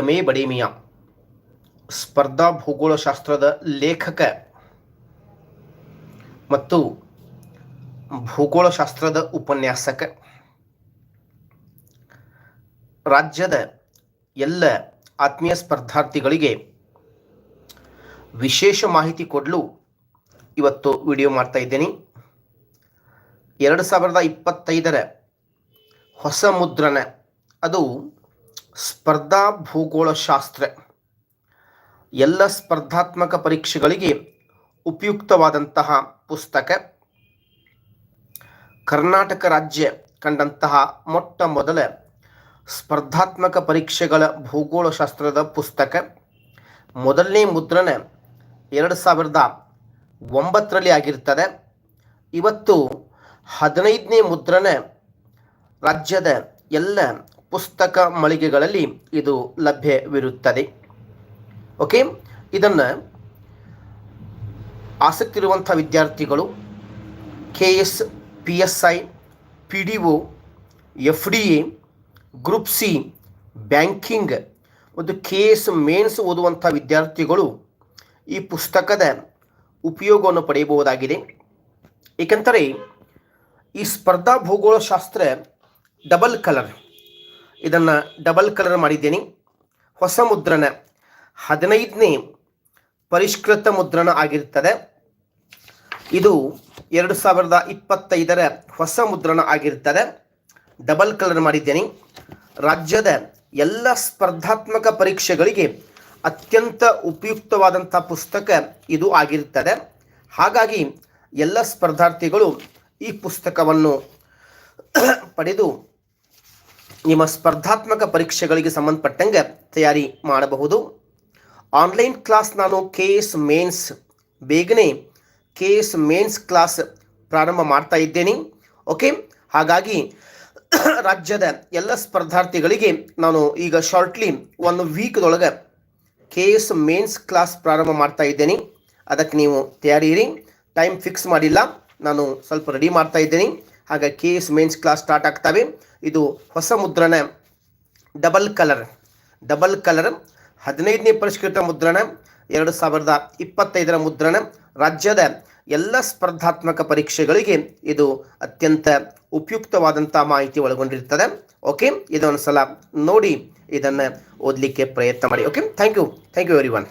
M A ಬಡೇಮಿಯಾ. ಸ್ಪರ್ಧಾ ಭೂಗೋಳಶಾಸ್ತ್ರದ ಲೇಖಕ ಮತ್ತು ಭೂಗೋಳಶಾಸ್ತ್ರದ ಉಪನ್ಯಾಸಕ. ರಾಜ್ಯದ ಎಲ್ಲ ಆತ್ಮೀಯ ಸ್ಪರ್ಧಾರ್ಥಿಗಳಿಗೆ ವಿಶೇಷ ಮಾಹಿತಿ ಕೊಡಲು ಇವತ್ತು ವಿಡಿಯೋ ಮಾಡ್ತಾ ಇದ್ದೇನೆ. ಎರಡು ಸಾವಿರದ ಇಪ್ಪತ್ತೈದರ ಹೊಸ ಮುದ್ರಣ, ಅದು ಸ್ಪರ್ಧಾ ಭೂಗೋಳಶಾಸ್ತ್ರ. ಎಲ್ಲ ಸ್ಪರ್ಧಾತ್ಮಕ ಪರೀಕ್ಷೆಗಳಿಗೆ ಉಪಯುಕ್ತವಾದಂತಹ ಪುಸ್ತಕ. ಕರ್ನಾಟಕ ರಾಜ್ಯ ಕಂಡಂತಹ ಮೊಟ್ಟ ಮೊದಲ ಸ್ಪರ್ಧಾತ್ಮಕ ಪರೀಕ್ಷೆಗಳ ಭೂಗೋಳಶಾಸ್ತ್ರದ ಪುಸ್ತಕ. ಮೊದಲನೇ ಮುದ್ರಣ ಎರಡು ಸಾವಿರದ ಒಂಬತ್ತರಲ್ಲಿ ಆಗಿರ್ತದೆ. ಇವತ್ತು ಹದಿನೈದನೇ ಮುದ್ರಣ ರಾಜ್ಯದ ಎಲ್ಲ ಪುಸ್ತಕ ಮಳಿಗೆಗಳಲ್ಲಿ ಇದು ಲಭ್ಯವಿರುತ್ತದೆ. ಓಕೆ, ಇದನ್ನು ಆಸಕ್ತಿ ಇರುವಂಥ ವಿದ್ಯಾರ್ಥಿಗಳು K S P S I P D O F D A group C banking ಮತ್ತು ಕೆ ಎಸ್ ಮೇನ್ಸ್ ಓದುವಂಥ ವಿದ್ಯಾರ್ಥಿಗಳು ಈ ಪುಸ್ತಕದ ಉಪಯೋಗವನ್ನು ಪಡೆಯಬಹುದಾಗಿದೆ. ಏಕೆಂದರೆ ಈ ಸ್ಪರ್ಧಾ ಭೂಗೋಳಶಾಸ್ತ್ರ ಡಬಲ್ ಕಲರ್. ಇದನ್ನು ಡಬಲ್ ಕಲರ್ ಮಾಡಿದ್ದೇನೆ. ಹೊಸ ಮುದ್ರಣ ಹದಿನೈದನೇ ಪರಿಷ್ಕೃತ ಮುದ್ರಣ ಆಗಿರ್ತದೆ ಇದು ಎರಡು ಸಾವಿರದ ಇಪ್ಪತ್ತೈದರ ಹೊಸ ಮುದ್ರಣ ಆಗಿರ್ತದೆ ಡಬಲ್ ಕಲರ್ ಮಾಡಿದ್ದೇನೆ. ರಾಜ್ಯದ ಎಲ್ಲ ಸ್ಪರ್ಧಾತ್ಮಕ ಪರೀಕ್ಷೆಗಳಿಗೆ ಅತ್ಯಂತ ಉಪಯುಕ್ತವಾದಂಥ ಪುಸ್ತಕ ಇದು ಆಗಿರುತ್ತದೆ. ಹಾಗಾಗಿ ಎಲ್ಲ ಸ್ಪರ್ಧಾರ್ಥಿಗಳು ಈ ಪುಸ್ತಕವನ್ನು ಪಡೆದು ನಿಮ್ಮ ಸ್ಪರ್ಧಾತ್ಮಕ ಪರೀಕ್ಷೆಗಳಿಗೆ ಸಂಬಂಧಪಟ್ಟಂಗೆ ತಯಾರಿ ಮಾಡಬಹುದು. ಆನ್ಲೈನ್ ಕ್ಲಾಸ್ ನಾನು ಕೆ ಎಸ್ ಮೇನ್ಸ್, ಬೇಗನೆ ಕೆ ಎಸ್ ಮೇನ್ಸ್ ಕ್ಲಾಸ್ ಪ್ರಾರಂಭ ಮಾಡ್ತಾ ಇದ್ದೇನೆ. ಓಕೆ? ಹಾಗಾಗಿ ರಾಜ್ಯದ ಎಲ್ಲ ಸ್ಪರ್ಧಾರ್ಥಿಗಳಿಗೆ ನಾನು ಈಗ ಶಾರ್ಟ್ಲಿ ಒಂದು ವೀಕ್ದೊಳಗೆ ಕೆ ಎಸ್ ಮೇನ್ಸ್ ಕ್ಲಾಸ್ ಪ್ರಾರಂಭ ಮಾಡ್ತಾ ಇದ್ದೇನೆ. ಅದಕ್ಕೆ ನೀವು ತಯಾರಿ ಇರಿ ಟೈಮ್ ಫಿಕ್ಸ್ ಮಾಡಿಲ್ಲ. ನಾನು ಸ್ವಲ್ಪ ರೆಡಿ ಮಾಡ್ತಾ ಇದ್ದೇನೆ. ಹಾಗೆ K S mains class start ಆಗ್ತವೆ. ಇದು ಹೊಸ ಮುದ್ರಣ ಡಬಲ್ ಕಲರ್ ಡಬಲ್ ಕಲರ್ ಹದಿನೈದನೇ ಪರಿಷ್ಕೃತ ಮುದ್ರಣ ಎರಡು ಸಾವಿರದ ಇಪ್ಪತ್ತೈದರ ಮುದ್ರಣ, ರಾಜ್ಯದ ಎಲ್ಲ ಸ್ಪರ್ಧಾತ್ಮಕ ಪರೀಕ್ಷೆಗಳಿಗೆ ಇದು ಅತ್ಯಂತ ಉಪಯುಕ್ತವಾದಂಥ ಮಾಹಿತಿ ಒಳಗೊಂಡಿರ್ತದೆ. ಓಕೆ ಇದೊಂದು ಸಲ ನೋಡಿ ಇದನ್ನು ಓದಲಿಕ್ಕೆ ಪ್ರಯತ್ನ ಮಾಡಿ. Okay thank you thank you very one